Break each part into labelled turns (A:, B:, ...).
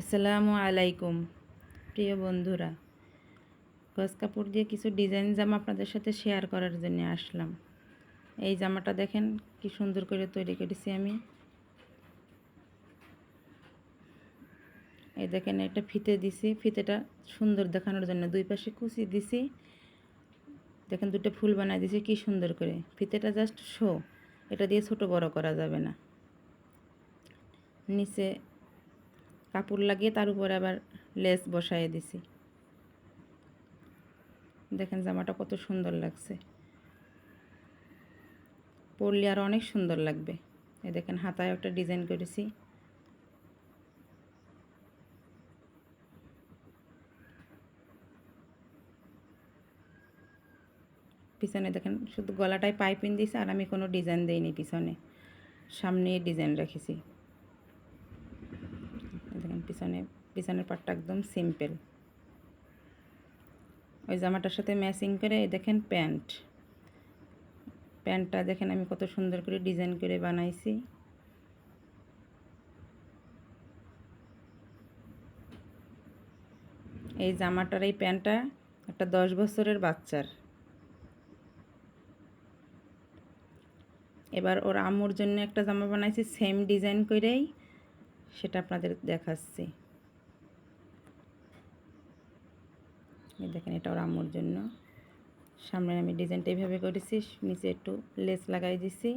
A: আসসালামু আলাইকুম। প্রিয় বন্ধুরা, গজ কাপড় দিয়ে কিছু ডিজাইন জামা আপনাদের সাথে শেয়ার করার জন্য আসলাম। এই জামাটা দেখেন কি সুন্দর করে তৈরি করেছি আমি। এই দেখেন এটা ফিতে দিছি। ফিতেটা সুন্দর দেখানোর জন্য দুই পাশে কুচি দিছি। দেখেন, দুটো ফুল বানাই দিছি, কি সুন্দর করে। ফিতেটা জাস্ট শো এটা দিয়ে ছোট বড় করা যাবে না। নিচে কাপড় লাগিয়ে তার উপরে আবার লেস বসাই দিছি। দেখেন জামাটা কত সুন্দর লাগছে। পরলে আর অনেক সুন্দর লাগবে। এ দেখেন হাতায় একটা ডিজাইন করেছি। পিছনে দেখেন শুধু গলাটায় পাইপিং দিয়েছে আর আমি কোনো ডিজাইন দিইনি পিছনে। সামনে ডিজাইন রেখেছি। পিছনে পিছনের পাটটা একদম সিম্পল ওই জামাটার সাথে ম্যাচিং করে দেখেন প্যান্ট। প্যান্টটা দেখেন আমি কত সুন্দর করে ডিজাইন করে বানাইছি। এই জামাটার এই প্যান্টটা একটা দশ বছরের বাচ্চার। এবার ওর আম্মুর জন্য একটা জামা বানাইছি সেম ডিজাইন করেই। সেটা আপনাদের দেখাচ্ছি। দেখেন, এটা ওর আম্মুর জন্য। সামনে আমি ডিজাইনটা এইভাবে করেছি, নিচে একটু লেস লাগাই দিছি।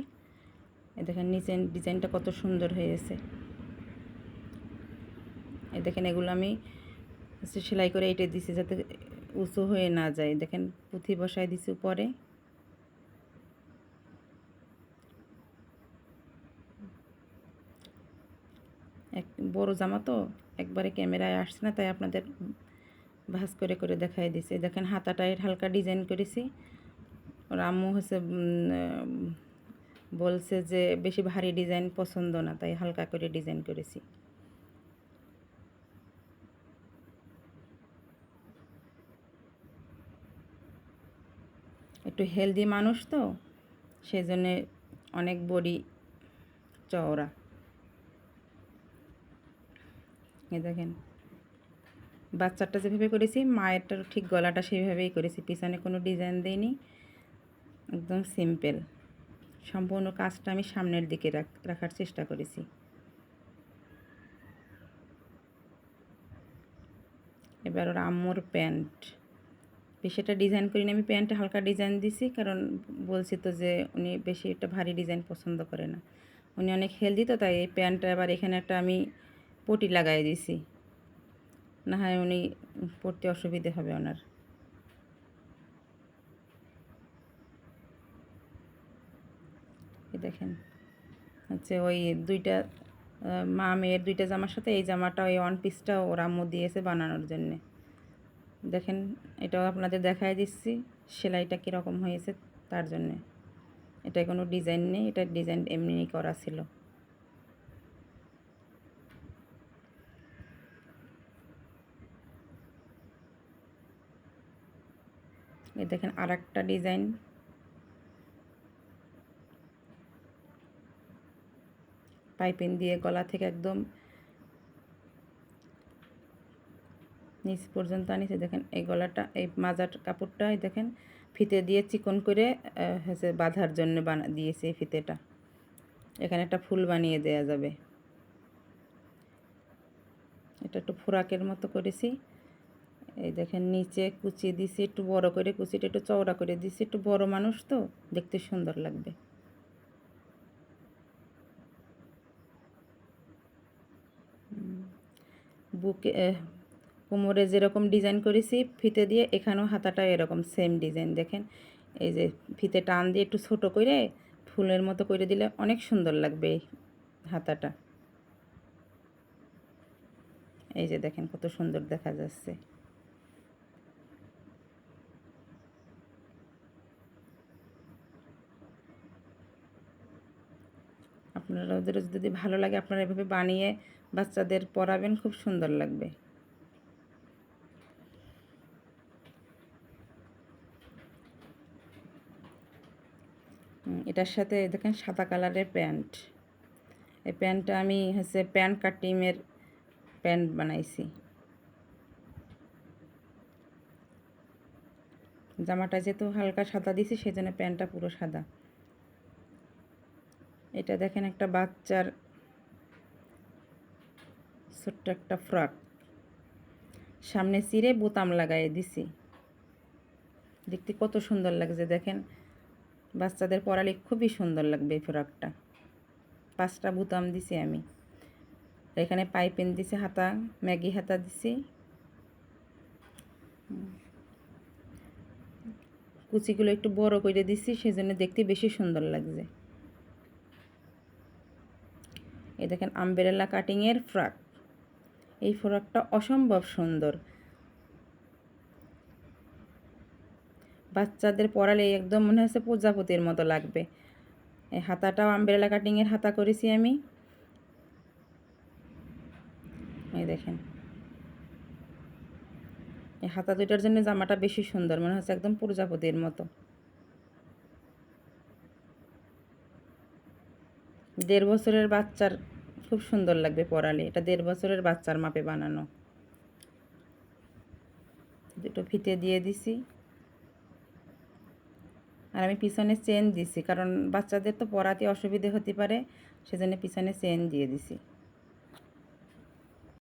A: দেখেন, নিচে ডিজাইনটা কত সুন্দর হয়েছে। এই দেখেন, এগুলো আমি সেলাই করে এইটা দিছি যাতে উঁচু হয়ে না যায়। দেখেন, পুঁথি বসাই দিছি উপরে। বড় জামা তো একবারে ক্যামেরায় আসছে না, তাই আপনাদের ভাস করে করে দেখাই দিছি। দেখেন হাতাটায় হালকা ডিজাইন করেছি। ওর আম্মু হচ্ছে বলছে যে বেশি ভারী ডিজাইন পছন্দ না, তাই হালকা করে ডিজাইন করেছি। একটু হেলদি মানুষ তো সেই জন্যে অনেক বডি চওড়া। এই দেখেন। বাচ্চারটা যেভাবে করেছি, মায়েরটার ঠিক গলাটা সেইভাবেই করেছি। পিছনে কোনো ডিজাইন দেয়নি একদম সিম্পল। সম্পূর্ণ কাজটা আমি সামনের দিকে রাখার চেষ্টা করেছি। এবার ওর আম্মুর প্যান্ট। বেশিটা ডিজাইন করিনি, আমি প্যান্টে হালকা ডিজাইন দিছি, কারণ বলছি তো যে উনি বেশি একটা ভারী ডিজাইন পছন্দ করে না। উনি অনেক হেলদি তো, তাই এই প্যান্টটা আবার এখানে একটা আমি পটি লাগাই দিছি। না হয় উনি পড়তে অসুবিধে হবে ওনার। দেখেন, হচ্ছে ওই দুইটা মা মেয়ের দুইটা জামার সাথে এই জামাটা ওই ওয়ান পিসটা ওর আম্মু দিয়েছে বানানোর জন্যে। দেখেন, এটাও আপনাদের দেখাই দিচ্ছি, সেলাইটা কীরকম হয়েছে তার জন্যে। এটা কোনো ডিজাইন নেই এটা ডিজাইন এমনি করা ছিল। এই দেখেন আর ডিজাইন। পাইপিং দিয়ে গলা থেকে একদম নিচ পর্যন্ত আনিছে দেখেন এই গলাটা, এই মাজার কাপড়টা দেখেন ফিতে দিয়ে চিকন করে হচ্ছে বাঁধার জন্য বানা, দিয়েছে ফিতেটা। এখানে একটা ফুল বানিয়ে দেয়া যাবে। এটা একটু ফোরাকের মতো করেছি। এই দেখেন নিচে কুচি দিছি, একটু বড় করে কুচিটা, একটু চওড়া করে দিছি, একটু বড় মানুষ তো, দেখতে সুন্দর লাগবে। বুকে কোমরে যেরকম ডিজাইন করেছি, ফিতে দিয়ে এখানেও হাতাটা এরকম, সেম ডিজাইন, দেখেন। এই যে ফিতে টান দিয়ে একটু ছোট করে ফুলের মতো করে দিলে অনেক সুন্দর লাগবে এই হাতাটা। এই যে দেখেন কত সুন্দর দেখা যাচ্ছে। আপনারা ওদের যদি ভালো লাগে আপনারা এভাবে বানিয়ে বাচ্চাদের পরাবেন খুব সুন্দর লাগবে। এটার সাথে দেখেন সাদা কালারের প্যান্ট। এই প্যান্টটা আমি হচ্ছে প্যান্ট কাটিমের প্যান্ট বানাইছি। জামাটা যেহেতু হালকা সাদা দিছি সেই জন্য প্যান্টটা পুরো সাদা। এটা দেখেন একটা বাচ্চার ছোট্ট একটা ফ্রক। সামনে চিরে বোতাম লাগাই দিছি। দেখতে কত সুন্দর লাগছে, দেখেন। বাচ্চাদের পরালে খুবই সুন্দর লাগবে এই ফ্রকটা। পাঁচটা বোতাম দিছি আমি। এখানে পাইপেন দিছি, হাতা, ম্যাগি হাতা দিছি। কুচিগুলো একটু বড় করে দিছি, সেজন্য দেখতে বেশি সুন্দর লাগছে। এই দেখেন আমবেরেলা কাটিংয়ের ফ্রক। এই ফ্রকটা অসম্ভব সুন্দর। বাচ্চাদের পরালে একদম মনে হচ্ছে প্রজাপতির মতো লাগবে। এই হাতাটাও আমবেরেলা কাটিংয়ের হাতা করেছি আমি। এই দেখেন। এই হাতা দুইটার জন্য জামাটা বেশি সুন্দর, মনে হচ্ছে একদম প্রজাপতির মতো। দেড় বছরের বাচ্চার খুব সুন্দর লাগবে পরালে এটা দেড় বছরের বাচ্চার মাপে বানানো। দুটো ফিতে দিয়ে দিছি। আর আমি পিছনে চেন দিছি, কারণ বাচ্চাদের তো পরাতে অসুবিধে হতে পারে, সেজন্য পিছনে চেন দিয়ে দিছি।